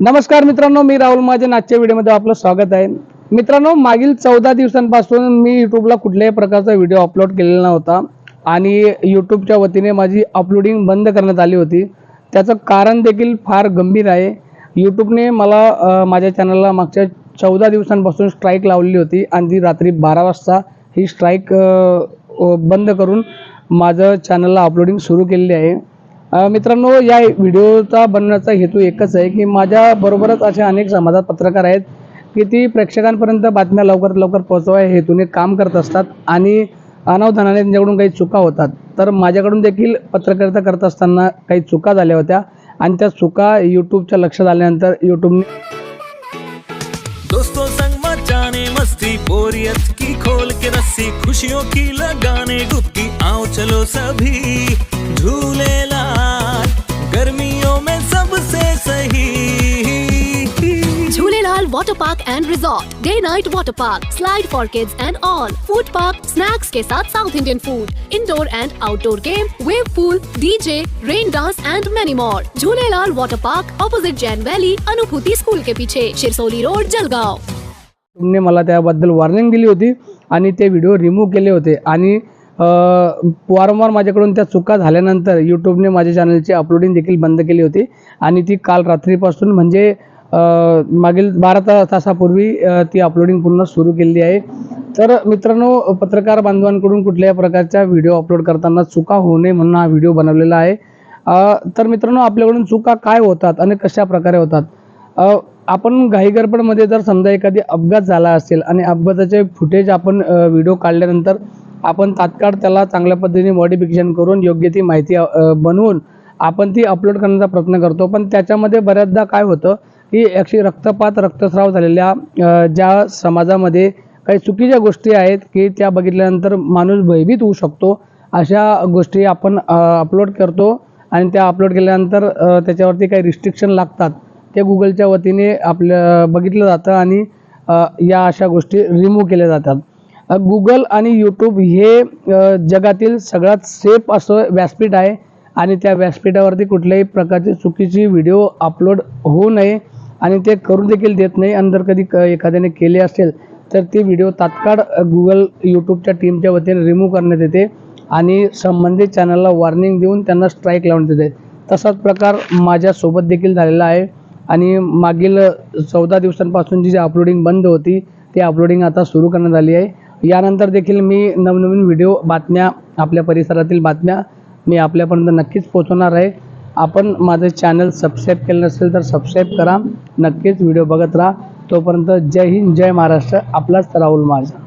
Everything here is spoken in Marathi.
नमस्कार मित्रांनो मी राहुल महाजन आजच्या व्हिडिओमध्ये आपलं स्वागत आहे. मित्रांनो मागील चौदा दिवसांपासून मी यूट्यूबला कुठल्याही प्रकारचा व्हिडिओ अपलोड केलेला नव्हता आणि यूट्यूबच्या वतीने माझी अपलोडिंग बंद करण्यात आली होती. त्याचं कारण देखील फार गंभीर आहे. यूट्यूबने मला माझ्या चॅनलला मागच्या चौदा दिवसांपासून स्ट्राईक लावलेली होती आणि ती रात्री बारा वाजता ही स्ट्राईक बंद करून माझं चॅनलला अपलोडिंग सुरू केलेली आहे. मित्रांनो या व्हिडिओचा बनवण्याचा हेतू एकच आहे की माझ्या बरोबरच असे अनेक समाजात पत्रकार आहेत की ती प्रेक्षकांपर्यंत बातम्या लवकरात लवकर पोहोचवा या हेतूने काम करत असतात आणि अनावधानाने त्यांच्याकडून काही चुका होतात. तर माझ्याकडून देखील पत्रकारिता करत असताना काही चुका झाल्या होत्या आणि त्या चुका यूट्यूबच्या लक्षात आल्यानंतर यूट्यूबने दोस्तों मस्ती बोरियत की खोल के रस्सी खुशियों की लगाने डुबकी आओ चलो सभी। Water park and resort day night water park slide for kids and all food park snacks के साथ South Indian food indoor and outdoor game wave pool DJ rain dance and many more Jhulelal water park opposite Jain valley Anubhuti school के पीछे शिरसोली रोड जलगांव तुमने मला त्याबद्दल वॉर्निंग दिली होती आणि ते व्हिडिओ रिमूव्ह केले होते आणि वारंवार माझ्याकडून त्या चुका झाल्यानंतर यूट्यूबने माझ्या चॅनलची अपलोडिंग देखील बंद केली होती आणि ती काल रात्रीपासून म्हणजे मागील बारा ता तासापूर्वी ती अपलोडिंग पुन्हा सुरू केलेली आहे. तर मित्रांनो पत्रकार बांधवांकडून कुठल्याही प्रकारच्या व्हिडिओ अपलोड करताना चुका होऊ नये म्हणून हा व्हिडिओ बनवलेला आहे. तर मित्रांनो आपल्याकडून चुका काय होतात आणि कशा प्रकारे होतात? आपण घाई जर समजा एखादी अपघात झाला असेल आणि अपघाताचे फुटेज आपण व्हिडिओ काढल्यानंतर आपण तात्काळ त्याला चांगल्या पद्धतीने मॉडिफिकेशन करून योग्य ती माहिती बनवून आपण ती अपलोड करण्याचा प्रयत्न करतो. पण त्याच्यामध्ये बऱ्याचदा काय होतं की अशी रक्तपात रक्तस्राव झालेल्या ज्या समाजामध्ये काही चुकीच्या गोष्टी आहेत की त्या बघितल्यानंतर माणूस भयभीत होऊ शकतो अशा गोष्टी आपण अपलोड करतो आणि त्या अपलोड केल्यानंतर त्याच्यावरती काही रिस्ट्रिक्शन लागतात. ते गुगलच्या वतीने आपल्या बघितलं जातं आणि या अशा गोष्टी रिमूव्ह केल्या जातात. गुगल आणि यूट्यूब हे जगातील सगळ्यात सेफ असं व्यासपीठ आहे आणि त्या व्यासपीठावरती कुठल्याही प्रकारची चुकीची व्हिडिओ अपलोड होऊ नये. आणि ते करू देखील देत नाही. आणि जर कधी क एखाद्याने केले असेल तर ती व्हिडिओ तात्काळ गुगल यूट्यूबच्या टीमच्या वतीने रिमूव्ह करण्यात येते आणि संबंधित चॅनलला वॉर्निंग देऊन त्यांना स्ट्राईक लावण्यात येते. तसाच प्रकार माझ्यासोबत देखील झालेला आहे. आणि मागील चौदा दिवसांपासून जी अपलोडिंग बंद होती ती अपलोडिंग आता सुरू करण्यात आली आहे. यानंतर देखील मी नवनवीन व्हिडिओ बातम्या आपल्या परिसरातील बातम्या मी आपल्यापर्यंत नक्कीच पोहोचवणार आहे. आपण माझं चॅनल सबस्क्राईब केलं नसेल तर सबस्क्राईब करा. नक्कीच व्हिडिओ बघत राहा. तोपर्यंत जय हिंद जय महाराष्ट्र. आपलाच राहुल माझा